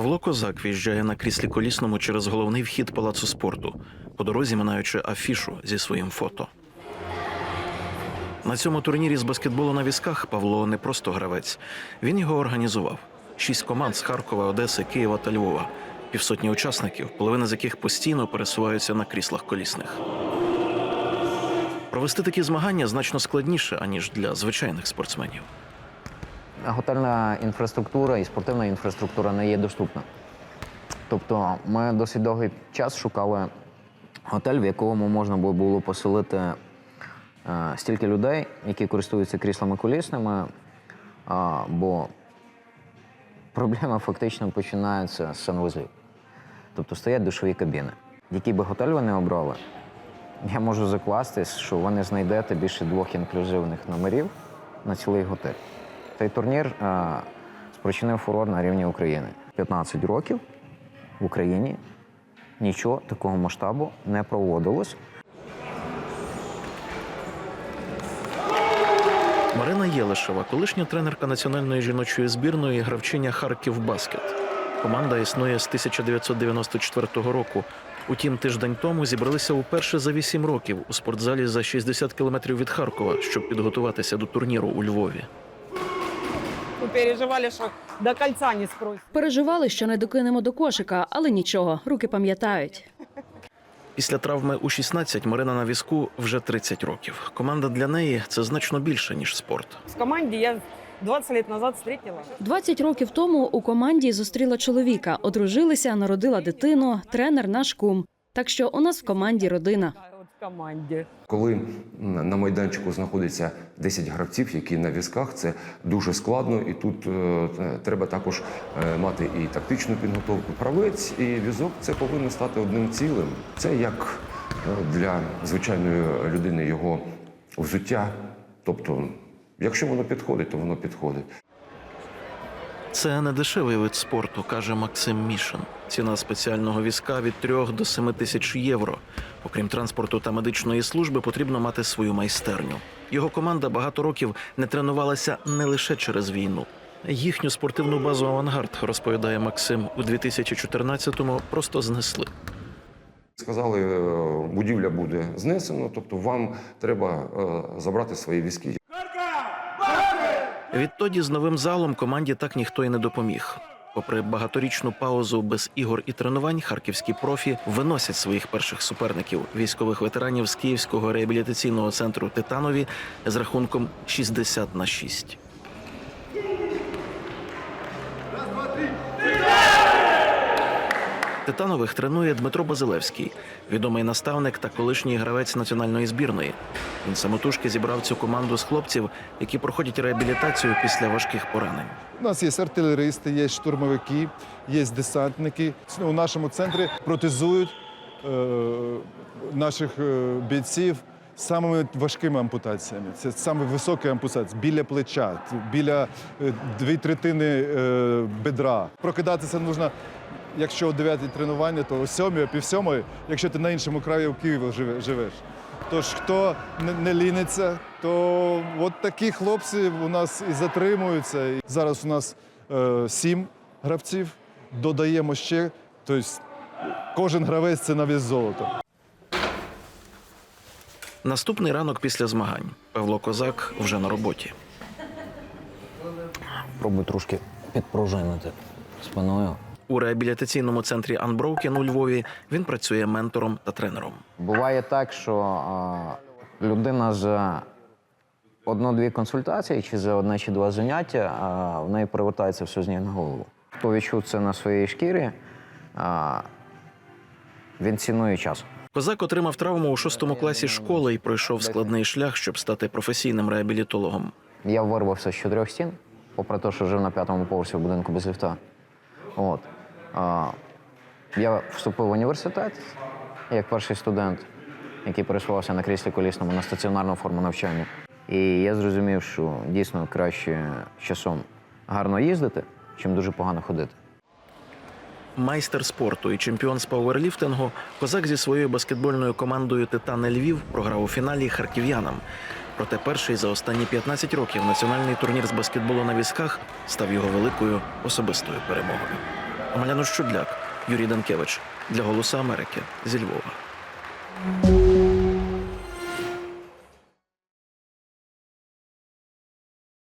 Павло Козак в'їжджає на кріслі колісному через головний вхід палацу спорту, по дорозі минаючи афішу зі своїм фото. На цьому турнірі з баскетболу на візках Павло не просто гравець. Він його організував. Шість команд з Харкова, Одеси, Києва та Львова. Півсотні учасників, половина з яких постійно пересуваються на кріслах колісних. Провести такі змагання значно складніше, аніж для звичайних спортсменів. Готельна інфраструктура і спортивна інфраструктура не є доступна. Тобто ми досить довгий час шукали готель, в якому можна було- поселити е, стільки людей, які користуються кріслами колісними, бо проблема фактично починається з санвузлів. Тобто стоять душові кабіни. Який би готель ви не обрали, я можу закластись, що ви не знайдете більше двох інклюзивних номерів на цілий готель. Цей турнір е, спричинив фурор на рівні України. 15 років в Україні нічого такого масштабу не проводилось. Марина Єлишева, колишня тренерка національної жіночої збірної гравчиня Харків Баскет. Команда існує з 1994 року. Утім, тиждень тому зібралися уперше за 8 років у спортзалі за 60 кілометрів від Харкова, щоб підготуватися до турніру у Львові. Переживали, что до кольца не спросят. Переживали, що не докинемо до кошика, але нічого, руки пам'ятають. Після травми у 16 Марина на візку вже 30 років. Команда для неї це значно більше ніж спорт. В команде я 20 лет назад встретила. 20 років тому у команді зустріла чоловіка, одружилися, народила дитину, тренер наш кум. Так що у нас в команді родина. Команде. Коли на майданчику знаходиться 10 гравців, які на візках, це дуже складно, і тут е, е, треба також е, мати і тактичну підготовку. Правець і візок це повинно стати одним цілим. Це як е, для звичайної людини його взуття. Тобто, якщо воно підходить, то воно підходить. Це не дешевий вид спорту, каже Максим Мішин. Ціна спеціального візка від 3 до 7 тисяч євро. Окрім транспорту та медичної служби, потрібно мати свою майстерню. Його команда багато років не тренувалася не лише через війну. Їхню спортивну базу Авангард, розповідає Максим, у 2014-му просто знесли. Сказали, е, будівля буде знесено, тобто вам треба е, забрати свої візки. Відтоді з новим залом команді так ніхто й не допоміг. Попри багаторічну паузу без ігор і тренувань, харківські профі виносять своїх перших суперників військових ветеранів з Київського реабілітаційного центру Титанові з рахунком 60 на 6. Титанових тренує Дмитро Базилевський, відомий наставник та колишній гравець національної збірної. Він самотужки зібрав цю команду з хлопців, які проходять реабілітацію після важких поранень. У нас є артилеристи, є штурмовики, є десантники. У нашому центрі протезують е, наших е, бійців самими важкими ампутаціями. Це саме високі ампутації біля плеча, біля е, дві третини е, бедра. Прокидатися потрібно, якщо о 9 тренування, то о 7, о пів сьомої, якщо ти на іншому краю Києва живе- живеш. Тож хто не, не ліниться, то от такі хлопці у нас і затримуються. Зараз у нас е, сім гравців, додаємо ще, тобто кожен гравець це на вес золота. Наступний ранок після змагань. Павло Козак вже на роботі. Пробуй трошки підпружинити спиною. У реабілітаційному центрі Unbroken у Львові він працює ментором та тренером. Буває так, що а, людина за одну-дві консультації чи за одне чи два заняття а, в неї перевертається все з ніг на голову. Хто відчув це на своїй шкірі, а, він цінує час. Козак отримав травму у шостому класі школи і пройшов складний шлях, щоб стати професійним реабілітологом. Я вирвався з чотирьох стін, попри те, що жив на п'ятому поверсі в будинку без ліфта. От. Я вступив в університет як перший студент, який пересувався на кріслі колісному на стаціонарну форму навчання. І я зрозумів, що дійсно краще часом гарно їздити, чим дуже погано ходити. Майстер спорту і чемпіон з пауерліфтингу, козак зі своєю баскетбольною командою Титани Львів програв у фіналі харків'янам. Проте перший за останні 15 років національний турнір з баскетболу на візках став його великою особистою перемогою. Омеляну Щудляк, Юрій Данкевич для Голосу Америки зі Львова.